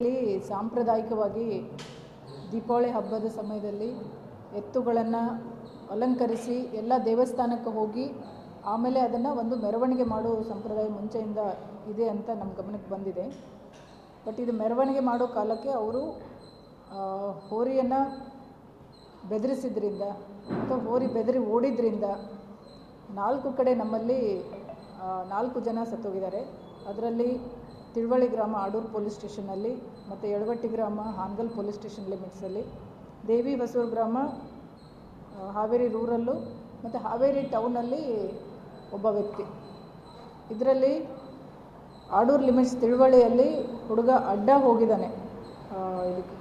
ಇಲ್ಲಿ ಸಾಂಪ್ರದಾಯಿಕವಾಗಿ ದೀಪಾವಳಿ ಹಬ್ಬದ ಸಮಯದಲ್ಲಿ ಎತ್ತುಗಳನ್ನು ಅಲಂಕರಿಸಿ ಎಲ್ಲ ದೇವಸ್ಥಾನಕ್ಕೆ ಹೋಗಿ ಆಮೇಲೆ ಅದನ್ನು ಒಂದು ಮೆರವಣಿಗೆ ಮಾಡೋ ಸಂಪ್ರದಾಯ ಮುಂಚೆಯಿಂದ ಇದೆ ಅಂತ ನಮ್ಮ ಗಮನಕ್ಕೆ ಬಂದಿದೆ. ಬಟ್ ಇದು ಮೆರವಣಿಗೆ ಮಾಡೋ ಕಾಲಕ್ಕೆ ಅವರು ಹೋರಿಯನ್ನು ಬೆದರಿಸಿದ್ರಿಂದ ಅಥವಾ ಹೋರಿ ಬೆದರಿ ಓಡಿದ್ರಿಂದ ನಾಲ್ಕು ಕಡೆ ನಮ್ಮಲ್ಲಿ ನಾಲ್ಕು ಜನ ಸತ್ತೋಗಿದ್ದಾರೆ. ಅದರಲ್ಲಿ ತಿಳುವಳಿ ಗ್ರಾಮ ಆಡೂರು ಪೊಲೀಸ್ ಸ್ಟೇಷನಲ್ಲಿ ಮತ್ತು ಯಳವಟ್ಟಿ ಗ್ರಾಮ ಹಾನಗಲ್ ಪೊಲೀಸ್ ಸ್ಟೇಷನ್ ಲಿಮಿಟ್ಸಲ್ಲಿ. ದೇವಿ ಬಸವ ಗ್ರಾಮ ಹಾವೇರಿ ರೂರಲ್ಲು ಮತ್ತು ಹಾವೇರಿ ಟೌನಲ್ಲಿ ಒಬ್ಬ ವ್ಯಕ್ತಿ. ಇದರಲ್ಲಿ ಆಡೂರು ಲಿಮಿಟ್ಸ್ ತಿಳುವಳಿಯಲ್ಲಿ ಹುಡುಗ ಅಡ್ಡ ಹೋಗಿದ್ದಾನೆ. ಇದಕ್ಕೆ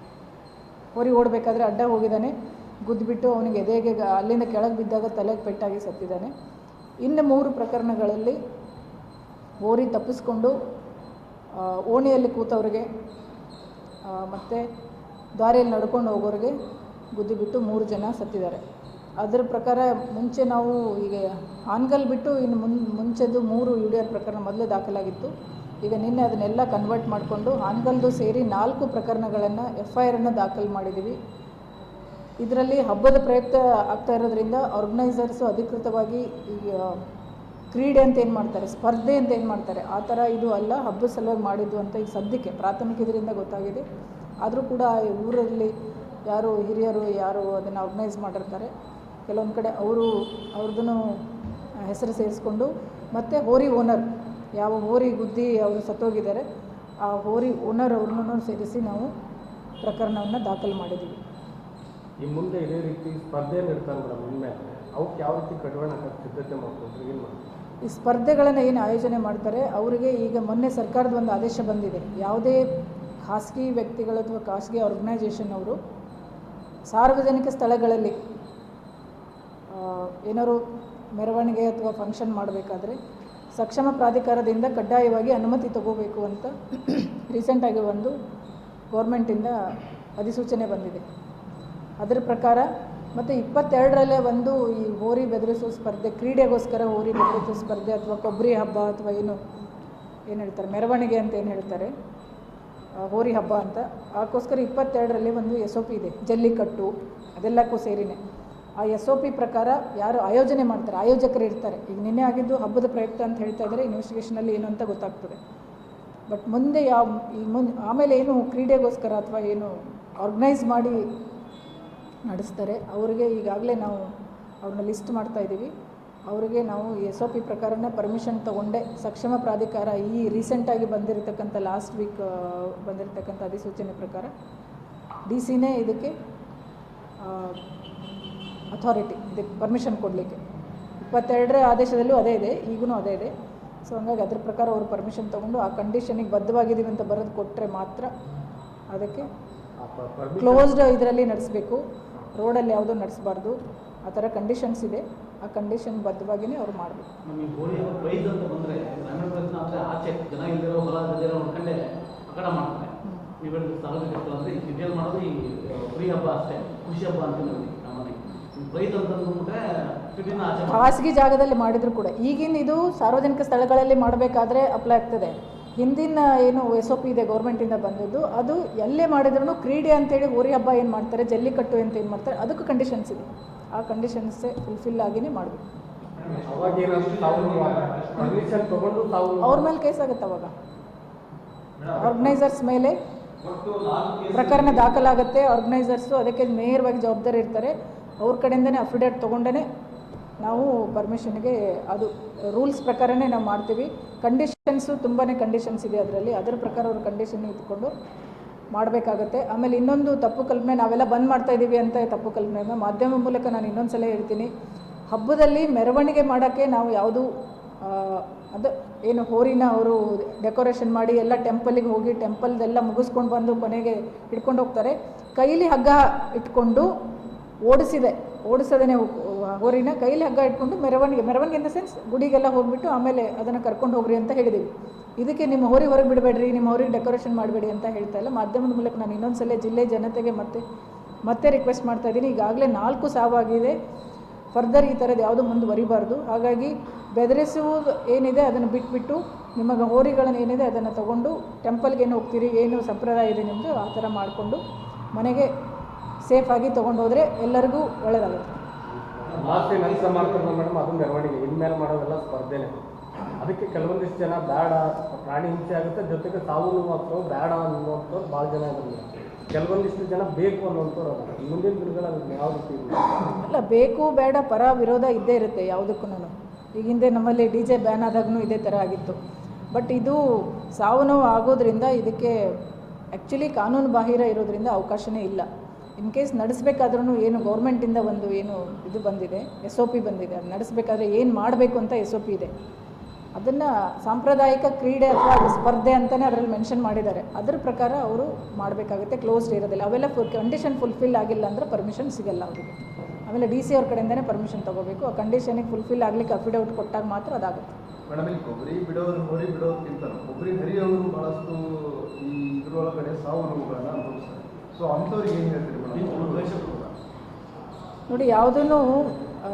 ಹೊರಿ ಓಡಬೇಕಾದ್ರೆ ಅಡ್ಡ ಹೋಗಿದ್ದಾನೆ. ಗುದ್ದುಬಿಟ್ಟು ಅವನಿಗೆ ಎದೆಗೆ ಅಲ್ಲಿಂದ ಕೆಳಗೆ ಬಿದ್ದಾಗ ತಲೆಗೆ ಪೆಟ್ಟಾಗಿ ಸತ್ತಿದ್ದಾನೆ. ಇನ್ನು ಮೂರು ಪ್ರಕರಣಗಳಲ್ಲಿ ಓರಿ ತಪ್ಪಿಸ್ಕೊಂಡು ಓಣಿಯಲ್ಲಿ ಕೂತವ್ರಿಗೆ ಮತ್ತು ದಾರಿಯಲ್ಲಿ ನಡ್ಕೊಂಡು ಹೋಗೋರಿಗೆ ಗುದ್ದಿಬಿಟ್ಟು ಮೂರು ಜನ ಸತ್ತಿದ್ದಾರೆ. ಅದರ ಪ್ರಕಾರ ಮುಂಚೆ ನಾವು ಈಗ ಹಾನಗಲ್ ಬಿಟ್ಟು ಇನ್ನು ಮುನ್, ಮುಂಚೆದು ಮೂರು ಯು ಡಿ ಆರ್ ಪ್ರಕರಣ ಮೊದಲು ದಾಖಲಾಗಿತ್ತು. ಈಗ ನಿನ್ನೆ ಅದನ್ನೆಲ್ಲ ಕನ್ವರ್ಟ್ ಮಾಡಿಕೊಂಡು ಹಾನಗಲ್ದು ಸೇರಿ ನಾಲ್ಕು ಪ್ರಕರಣಗಳನ್ನು ಎಫ್ ಐ ಆರನ್ನು ದಾಖಲು ಮಾಡಿದ್ದೀವಿ. ಇದರಲ್ಲಿ ಹಬ್ಬದ ಪ್ರಯುಕ್ತ ಆಗ್ತಾ ಇರೋದ್ರಿಂದ ಆರ್ಗನೈಸರ್ಸು ಅಧಿಕೃತವಾಗಿ ಈಗ ಕ್ರೀಡೆ ಅಂತ ಏನು ಮಾಡ್ತಾರೆ, ಸ್ಪರ್ಧೆ ಅಂತ ಏನು ಮಾಡ್ತಾರೆ, ಆ ಥರ ಇದು ಅಲ್ಲ, ಹಬ್ಬದ ಸಲುವಾಗಿ ಮಾಡಿದ್ದು ಅಂತ ಈಗ ಸದ್ಯಕ್ಕೆ, ಪ್ರಾಥಮಿಕ ಇದರಿಂದ ಗೊತ್ತಾಗಿದೆ. ಆದರೂ ಕೂಡ ಊರಲ್ಲಿ ಯಾರು ಹಿರಿಯರು, ಯಾರು ಅದನ್ನು ಆರ್ಗನೈಸ್ ಮಾಡಿರ್ತಾರೆ. ಕೆಲವೊಂದು ಕಡೆ ಅವರು ಅವ್ರದ್ದು ಹೆಸರು ಸೇರಿಸ್ಕೊಂಡು, ಮತ್ತು ಹೋರಿ ಓನರ್ ಯಾವ ಹೋರಿ ಗುದ್ದಿ ಅವರು ಸತ್ತೋಗಿದ್ದಾರೆ, ಆ ಹೋರಿ ಓನರ್ ಅವ್ರನ್ನೂ ಸೇರಿಸಿ ನಾವು ಪ್ರಕರಣವನ್ನು ದಾಖಲು ಮಾಡಿದ್ದೀವಿ ಈ ಮುಂದೆ ಇದೇ ರೀತಿ ಸ್ಪರ್ಧೆ ಇರ್ತಾರೆ ಮೇಡಮ್ ಅವಕ್ಕೆ ಯಾವ ರೀತಿ ಕಡಿವಾಣ ಸಿದ್ಧತೆ ಮಾಡ್ಕೊಂಡ್ರೆ ಈ ಸ್ಪರ್ಧೆಗಳನ್ನು ಏನು ಆಯೋಜನೆ ಮಾಡ್ತಾರೆ, ಅವರಿಗೆ ಈಗ ಮೊನ್ನೆ ಸರ್ಕಾರದ ಒಂದು ಆದೇಶ ಬಂದಿದೆ. ಯಾವುದೇ ಖಾಸಗಿ ವ್ಯಕ್ತಿಗಳು ಅಥವಾ ಖಾಸಗಿ ಆರ್ಗನೈಜೇಷನ್ ಅವರು ಸಾರ್ವಜನಿಕ ಸ್ಥಳಗಳಲ್ಲಿ ಏನಾದ್ರು ಮೆರವಣಿಗೆ ಅಥವಾ ಫಂಕ್ಷನ್ ಮಾಡಬೇಕಾದ್ರೆ ಸಕ್ಷಮ ಪ್ರಾಧಿಕಾರದಿಂದ ಕಡ್ಡಾಯವಾಗಿ ಅನುಮತಿ ತಗೋಬೇಕು ಅಂತ ರೀಸೆಂಟಾಗಿ ಒಂದು ಗೌರ್ಮೆಂಟಿಂದ ಅಧಿಸೂಚನೆ ಬಂದಿದೆ. ಅದರ ಪ್ರಕಾರ ಮತ್ತು ಇಪ್ಪತ್ತೆರಡರಲ್ಲೇ ಒಂದು ಈ ಹೋರಿ ಬೆದರಿಸೋ ಸ್ಪರ್ಧೆ, ಕ್ರೀಡೆಗೋಸ್ಕರ ಹೋರಿ ಬೆದರಿಸೋ ಸ್ಪರ್ಧೆ ಅಥವಾ ಕೊಬ್ಬರಿ ಹಬ್ಬ ಅಥವಾ ಏನು ಏನು ಹೇಳ್ತಾರೆ, ಮೆರವಣಿಗೆ ಅಂತ ಏನು ಹೇಳ್ತಾರೆ? ಹೋರಿ ಹಬ್ಬ ಅಂತ. ಅದಕ್ಕೋಸ್ಕರ ಇಪ್ಪತ್ತೆರಡರಲ್ಲಿ ಒಂದು ಎಸ್ ಒ ಪಿ ಇದೆ, ಜಲ್ಲಿಕಟ್ಟು, ಅದೆಲ್ಲಕ್ಕೂ ಸೇರಿನೇ. ಆ ಎಸ್ ಒ ಪಿ ಪ್ರಕಾರ ಯಾರು ಆಯೋಜನೆ ಮಾಡ್ತಾರೆ, ಆಯೋಜಕರು ಇರ್ತಾರೆ. ಈಗ ನಿನ್ನೆ ಆಗಿದ್ದು ಹಬ್ಬದ ಪ್ರಯುಕ್ತ ಅಂತ ಹೇಳ್ತಾ ಇದ್ದಾರೆ ಇನ್ವೆಸ್ಟಿಗೇಷನಲ್ಲಿ ಏನು ಅಂತ ಗೊತ್ತಾಗ್ತದೆ. ಬಟ್ ಮುಂದೆ ಯಾವ, ಈ ಮುಂದೆ ಆಮೇಲೆ ಏನು ಕ್ರೀಡೆಗೋಸ್ಕರ ಅಥವಾ ಏನು ಆರ್ಗನೈಸ್ ಮಾಡಿ ನಡೆಸ್ತಾರೆ. ಅವರಿಗೆ ಈಗಾಗಲೇ ನಾವು ಅವ್ರನ್ನ ಲಿಸ್ಟ್ ಮಾಡ್ತಾ ಇದ್ದೀವಿ. ಅವರಿಗೆ ನಾವು ಎಸ್ ಒ ಪಿ ಪ್ರಕಾರನೇ ಪರ್ಮಿಷನ್ ತೊಗೊಂಡೆ ಸಕ್ಷಮ ಪ್ರಾಧಿಕಾರ ಈ ರೀಸೆಂಟಾಗಿ ಬಂದಿರತಕ್ಕಂಥ ಲಾಸ್ಟ್ ವೀಕ್ ಬಂದಿರತಕ್ಕಂಥ ಅಧಿಸೂಚನೆ ಪ್ರಕಾರ ಡಿ ಸಿನೇ ಇದಕ್ಕೆ ಅಥಾರಿಟಿ ಇದಕ್ಕೆ ಪರ್ಮಿಷನ್ ಕೊಡಲಿಕ್ಕೆ. ಇಪ್ಪತ್ತೆರಡರ ಆದೇಶದಲ್ಲೂ ಅದೇ ಇದೆ ಈಗೂ ಅದೇ ಇದೆ. ಸೊ ಹಂಗಾಗಿ ಅದ್ರ ಪ್ರಕಾರ ಅವರು ಪರ್ಮಿಷನ್ ತೊಗೊಂಡು ಆ ಕಂಡೀಷನಿಗೆ ಬದ್ಧವಾಗಿದ್ದೀವಿ ಅಂತ ಬರೋದು ಕೊಟ್ಟರೆ ಮಾತ್ರ ಅದಕ್ಕೆ ಕ್ಲೋಸ್ಡ್ ಇದರಲ್ಲಿ ನಡೆಸಬೇಕು. ರೋಡಲ್ಲಿ ಯಾವುದೂ ನಡೆಸಬಾರ್ದು ಆ ಥರ ಕಂಡೀಷನ್ಸ್ ಇದೆ. ಆ ಕಂಡೀಷನ್ ಬದ್ಧವಾಗಿಯೇ ಅವ್ರು ಮಾಡಬೇಕು. ಖಾಸಗಿ ಜಾಗದಲ್ಲಿ ಮಾಡಿದ್ರು ಕೂಡ ಈಗಿನ ಇದು ಸಾರ್ವಜನಿಕ ಸ್ಥಳಗಳಲ್ಲಿ ಮಾಡಬೇಕಾದ್ರೆ ಅಪ್ಲೈ ಆಗ್ತದೆ. ಹಿಂದಿನ ಏನು ಎಸ್ ಒ ಪಿ ಇದೆ ಗೌರ್ಮೆಂಟಿಂದ ಬಂದದ್ದು, ಅದು ಎಲ್ಲೇ ಮಾಡಿದ್ರು ಕ್ರೀಡೆ ಅಂತೇಳಿ ಹೋರಿ ಹಬ್ಬ ಏನು ಮಾಡ್ತಾರೆ ಜಲ್ಲಿಕಟ್ಟು ಅಂತ ಏನು ಮಾಡ್ತಾರೆ, ಅದಕ್ಕೆ ಕಂಡೀಷನ್ಸ್ ಇದೆ. ಆ ಕಂಡೀಷನ್ಸೇ ಫುಲ್ಫಿಲ್ ಆಗಿನೇ ಮಾಡಬೇಕು. ಅವ್ರ ಮೇಲೆ ಕೇಸ್ ಆಗುತ್ತೆ ಅವಾಗ. ಆರ್ಗನೈಸರ್ಸ್ ಮೇಲೆ ಪ್ರಕರಣ ದಾಖಲಾಗುತ್ತೆ ಆರ್ಗನೈಸರ್ಸು ಅದಕ್ಕೆ ನೇರವಾಗಿ ಜವಾಬ್ದಾರಿ ಇರ್ತಾರೆ. ಅವ್ರ ಕಡೆಯಿಂದನೇ ಅಫಿಡೇಟ್ ತೊಗೊಂಡೇ ನಾವು ಪರ್ಮಿಷನ್ಗೆ ಅದು ರೂಲ್ಸ್ ಪ್ರಕಾರನೇ ನಾವು ಮಾಡ್ತೀವಿ. ಕಂಡೀಷನ್ಸು ತುಂಬಾ ಕಂಡೀಷನ್ಸ್ ಇದೆ ಅದರಲ್ಲಿ. ಅದರ ಪ್ರಕಾರ ಅವ್ರ ಕಂಡೀಷನ್ ಇಟ್ಕೊಂಡು ಮಾಡಬೇಕಾಗತ್ತೆ. ಆಮೇಲೆ ಇನ್ನೊಂದು ತಪ್ಪು ಕಲ್ಪನೆ, ನಾವೆಲ್ಲ ಬಂದ್ ಮಾಡ್ತಾ ಇದ್ದೀವಿ ಅಂತ ತಪ್ಪು ಕಲ್ಪನೆ ಮಾಧ್ಯಮ ಮೂಲಕ ನಾನು ಇನ್ನೊಂದು ಸಲ ಹೇಳ್ತೀನಿ. ಹಬ್ಬದಲ್ಲಿ ಮೆರವಣಿಗೆ ಮಾಡೋಕ್ಕೆ ನಾವು ಯಾವುದು ಅದು ಏನು ಹೋರಿನ ಅವರು ಡೆಕೋರೇಷನ್ ಮಾಡಿ ಎಲ್ಲ ಟೆಂಪಲಿಗೆ ಹೋಗಿ ಟೆಂಪಲ್ದೆಲ್ಲ ಮುಗಿಸ್ಕೊಂಡು ಬಂದು ಕೊನೆಗೆ ಹಿಡ್ಕೊಂಡು ಹೋಗ್ತಾರೆ. ಕೈಲಿ ಹಗ್ಗ ಇಟ್ಕೊಂಡು ಓಡಿಸಿದೆ. ಓಡಿಸೋದೇ ಹೋರಿನ ಕೈಲಿ ಹಗ್ಗ ಇಟ್ಕೊಂಡು ಮೆರವಣಿಗೆ ಮೆರವಣಿಗೆ ಇನ್ ಸೆನ್ಸ್ ಗುಡಿಗೆಲ್ಲ ಹೋಗ್ಬಿಟ್ಟು ಆಮೇಲೆ ಅದನ್ನು ಕರ್ಕೊಂಡು ಹೋಗ್ರಿ ಅಂತ ಹೇಳಿದ್ದೀವಿ ಇದಕ್ಕೆ ನಿಮ್ಮ ಹೋರಿ ಹೊರಗೆ ಬಿಡಬೇಡ್ರಿ, ನಿಮ್ಮ ಹೋರಿಗೆ ಡೆಕೋರೇಷನ್ ಮಾಡಬೇಡಿ ಅಂತ ಹೇಳ್ತಾ ಇಲ್ಲ. ಮಾಧ್ಯಮದ ಮೂಲಕ ನಾನು ಇನ್ನೊಂದು ಸಲ ಜಿಲ್ಲೆ ಜನತೆಗೆ ಮತ್ತೆ ಮತ್ತೆ ರಿಕ್ವೆಸ್ಟ್ ಮಾಡ್ತಾ ಇದ್ದೀನಿ. ಈಗಾಗಲೇ ನಾಲ್ಕು ಸಾವಾಗಿದೆ. ಫರ್ದರ್ ಈ ಥರದ್ದು ಯಾವುದು ಮುಂದುವರಿಬಾರ್ದು. ಹಾಗಾಗಿ ಬೆದರಿಸುವುದು ಏನಿದೆ ಅದನ್ನು ಬಿಟ್ಬಿಟ್ಟು ನಿಮಗೆ ಹೋರಿಗಳನ್ನು ಏನಿದೆ ಅದನ್ನು ತಗೊಂಡು ಟೆಂಪಲ್ಗೆ ಏನು ಹೋಗ್ತೀರಿ, ಏನು ಸಂಪ್ರದಾಯ ಇದೆ ನಿಮ್ಮದು ಆ ಥರ ಮಾಡಿಕೊಂಡು ಮನೆಗೆ ಸೇಫಾಗಿ ತೊಗೊಂಡು ಹೋದರೆ ಎಲ್ಲರಿಗೂ ಒಳ್ಳೆಯದಾಗುತ್ತೆ ಏನು ಕೆಲಸ ಮಾಡ್ತಾರಲ್ಲ ಮೇಡಮ್, ಅದು ಮೆರವಣಿಗೆ. ಇನ್ಮೇಲೆ ಮಾಡೋದೆಲ್ಲ ಸ್ಪರ್ಧೆನೇ. ಅದಕ್ಕೆ ಕೆಲವೊಂದಿಷ್ಟು ಜನ ಬೇಡ, ಪ್ರಾಣಿ ಹಿಂಸೆ ಆಗುತ್ತೆ, ಜೊತೆಗೆ ಸಾವು ನೋವು ಬೇಡ ಅನ್ನುವಂಥವ್ರು ಭಾಳ ಜನ ಇದ್ದಾರೆ. ಕೆಲವೊಂದಿಷ್ಟು ಜನ ಬೇಕು ಅನ್ನುವಂಥವ್ರು. ಮುಂದಿನ ದಿನಗಳಲ್ಲಿ ಯಾವ ರೀತಿ ಅಲ್ಲ, ಬೇಕು, ಬೇಡ, ಪರ, ವಿರೋಧ ಇದ್ದೇ ಇರುತ್ತೆ ಯಾವುದಕ್ಕೂ ಈಗ ಹಿಂದೆ ನಮ್ಮಲ್ಲಿ ಡಿ ಜೆ ಬ್ಯಾನ್ ಆದಾಗೂ ಇದೇ ಥರ ಆಗಿತ್ತು. ಬಟ್ ಇದು ಸಾವು ನೋವು ಆಗೋದ್ರಿಂದ ಇದಕ್ಕೆ ಆ್ಯಕ್ಚುಲಿ ಕಾನೂನು ಬಾಹಿರ ಇರೋದ್ರಿಂದ ಅವಕಾಶನೇ ಇಲ್ಲ. ಇನ್ ಕೇಸ್ ನಡೆಸಬೇಕಾದ್ರೂ ಏನು ಗೌರ್ಮೆಂಟಿಂದ ಒಂದು ಏನು ಇದು ಬಂದಿದೆ ಎಸ್ ಒ ಪಿ ಬಂದಿದೆ. ಅದು ನಡೆಸಬೇಕಾದ್ರೆ ಏನು ಮಾಡಬೇಕು ಅಂತ ಎಸ್ ಒ ಪಿ ಇದೆ. ಅದನ್ನು ಸಾಂಪ್ರದಾಯಿಕ ಕ್ರೀಡೆ ಅಥವಾ ಸ್ಪರ್ಧೆ ಅಂತಲೇ ಅದರಲ್ಲಿ ಮೆನ್ಷನ್ ಮಾಡಿದ್ದಾರೆ. ಅದ್ರ ಪ್ರಕಾರ ಅವರು ಮಾಡಬೇಕಾಗುತ್ತೆ. ಕ್ಲೋಸ್ಡ್ ಇರೋದಿಲ್ಲ. ಅವೆಲ್ಲ ಫುಲ್ ಕಂಡೀಷನ್ ಫುಲ್ಫಿಲ್ ಆಗಿಲ್ಲ ಅಂದರೆ ಪರ್ಮಿಷನ್ ಸಿಗಲ್ಲ ಅವರಿಗೆ. ಆಮೇಲೆ ಡಿ ಸಿ ಅವ್ರ ಕಡೆಯಿಂದನೇ ಪರ್ಮಿಷನ್ ತೊಗೋಬೇಕು. ಆ ಕಂಡೀಷನಿಗೆ ಫುಲ್ಫಿಲ್ ಆಗಲಿಕ್ಕೆ ಅಫಿಡೌಟ್ ಕೊಟ್ಟಾಗ ಮಾತ್ರ ಅದಾಗುತ್ತೆ. ಮೇಡಮ್, ಇಲ್ಲಿ ಕೊಬ್ಬರಿ ಬಿಡೋರು, ಹೋರಿ ಬಿಡೋದಕ್ಕಿಂತ ಕೊಬ್ಬರಿ ಹರಿಯೋರು ಬಹಳಷ್ಟು ಈ ಇದರೊಳಗಡೆ ಸಾವು ನೋವುಗಳನ್ನ ಸೊ ಅಂಥವ್ರಿಗೆ ಏನು ಹೇಳ್ತೀರಿ ನೋಡಿ ಯಾವುದನ್ನು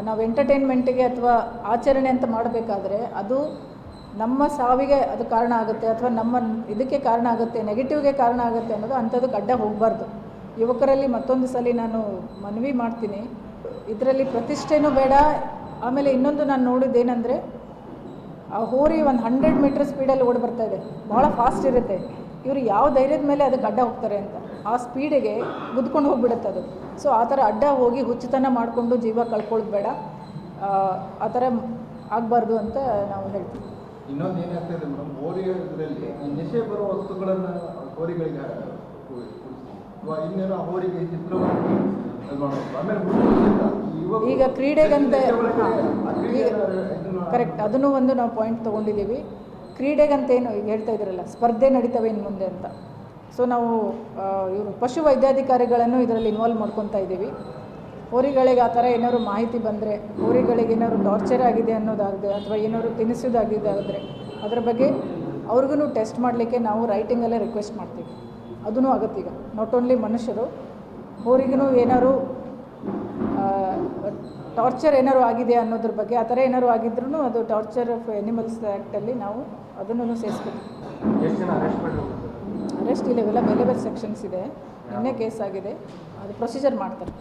ನಾವು ಎಂಟರ್ಟೈನ್ಮೆಂಟಿಗೆ ಅಥವಾ ಆಚರಣೆ ಅಂತ ಮಾಡಬೇಕಾದ್ರೆ ಅದು ನಮ್ಮ ಸಾವಿಗೆ ಅದು ಕಾರಣ ಆಗುತ್ತೆ ಅಥವಾ ನಮ್ಮ ಇದಕ್ಕೆ ಕಾರಣ ಆಗುತ್ತೆ ನೆಗೆಟಿವ್ಗೆ ಕಾರಣ ಆಗುತ್ತೆ ಅನ್ನೋದು ಅಂಥದ್ದು ಅಡ್ಡ ಹೋಗಬಾರ್ದು. ಯುವಕರಲ್ಲಿ ಮತ್ತೊಂದು ಸಲ ನಾನು ಮನವಿ ಮಾಡ್ತೀನಿ. ಇದರಲ್ಲಿ ಪ್ರತಿಷ್ಠೆನೂ ಬೇಡ. ಆಮೇಲೆ ಇನ್ನೊಂದು ನಾನು ನೋಡಿದ್ದೇನೆಂದರೆ ಆ ಹೋರಿ ಒಂದು ಹಂಡ್ರೆಡ್ ಮೀಟರ್ ಸ್ಪೀಡಲ್ಲಿ ಓಡಿ ಬರ್ತಾ ಇದೆ. ಭಾಳ ಫಾಸ್ಟ್ ಇರುತ್ತೆ. ಇವರು ಯಾವ ಧೈರ್ಯದ ಮೇಲೆ ಅದಕ್ಕೆ ಅಡ್ಡ ಹೋಗ್ತಾರೆ ಅಂತ. ಆ ಸ್ಪೀಡಿಗೆ ಗುದ್ಕೊಂಡು ಹೋಗ್ಬಿಡುತ್ತೆ ಅದು. ಸೊ ಆ ಥರ ಅಡ್ಡ ಹೋಗಿ ಹುಚ್ಚುತನ ಮಾಡಿಕೊಂಡು ಜೀವ ಕಳ್ಕೊಳ್ಳೋದು ಬೇಡ. ಆ, ಥರ ಆಗಬಾರ್ದು ಅಂತ ನಾವು ಹೇಳ್ತೀವಿ. ಇನ್ನೊಂದು ಏನಾಗ್ತದೆ ಮೇಡಮ್ ಹೋರಿ ಇದರಲ್ಲಿ ಈ ನಶೆ ಬರೋ ವಸ್ತುಗಳನ್ನ ಹೋರಿಗಳಿಗೆ ಅಥವಾ ಇನ್ನೇನೋ ಹೋರಿಗೆ ಚಿತ್ರವನ್ನು ಆಮೇಲೆ ಈಗ ಕ್ರೀಡೆಗಂತ ಕರೆಕ್ಟ್. ಅದನ್ನು ಒಂದು ನಾವು ಪಾಯಿಂಟ್ ತೊಗೊಂಡಿದ್ದೀವಿ. ಕ್ರೀಡೆಗಂತ ಏನು ಈಗ ಹೇಳ್ತಾ ಇದ್ರಲ್ಲ ಸ್ಪರ್ಧೆ ನಡೀತವೆ ಇನ್ನು ಮುಂದೆ ಅಂತ. ಸೊ ನಾವು ಇವರು ಪಶು ವೈದ್ಯಾಧಿಕಾರಿಗಳನ್ನು ಇದರಲ್ಲಿ ಇನ್ವಾಲ್ವ್ ಮಾಡ್ಕೊತಾ ಇದ್ದೀವಿ. ಹೋರಿಗಳಿಗೆ ಆ ಥರ ಏನಾದ್ರು ಮಾಹಿತಿ ಬಂದರೆ, ಹೋರಿಗಳಿಗೆ ಏನಾದ್ರು ಟಾರ್ಚರ್ ಆಗಿದೆ ಅನ್ನೋದಾಗಿದೆ ಅಥವಾ ಏನಾದ್ರು ತಿನ್ನಿಸೋದಾಗಿದೆ ಆದರೆ, ಅದರ ಬಗ್ಗೆ ಅವ್ರಿಗೂ ಟೆಸ್ಟ್ ಮಾಡಲಿಕ್ಕೆ ನಾವು ರೈಟಿಂಗಲ್ಲೇ ರಿಕ್ವೆಸ್ಟ್ ಮಾಡ್ತೀವಿ. ಅದೂ ಆಗುತ್ತೆ ಈಗ. ನಾಟ್ ಓನ್ಲಿ ಮನುಷ್ಯರು ಹೋರಿಗೂ ಏನಾದ್ರು ಟಾರ್ಚರ್ ಏನಾದ್ರು ಆಗಿದೆ ಅನ್ನೋದ್ರ ಬಗ್ಗೆ, ಆ ಥರ ಏನಾದ್ರು ಆಗಿದ್ರೂ ಅದು ಟಾರ್ಚರ್ ಆಫ್ ಎನಿಮಲ್ಸ್ ಆ್ಯಕ್ಟಲ್ಲಿ ನಾವು ಅದನ್ನು ಸೇರಿಸ್ಬೇಕು ಮಾಡಿದ್ರು ಅರೆಸ್ಟ್ ಇವೆಲ್ಲ ಬೇರೆ ಬೇರೆ ಸೆಕ್ಷನ್ಸ್ ಇದೆ. ನಿನ್ನೆ ಕೇಸ್ ಆಗಿದೆ. ಅದು ಪ್ರೊಸೀಜರ್ ಮಾಡ್ತಾರೆ.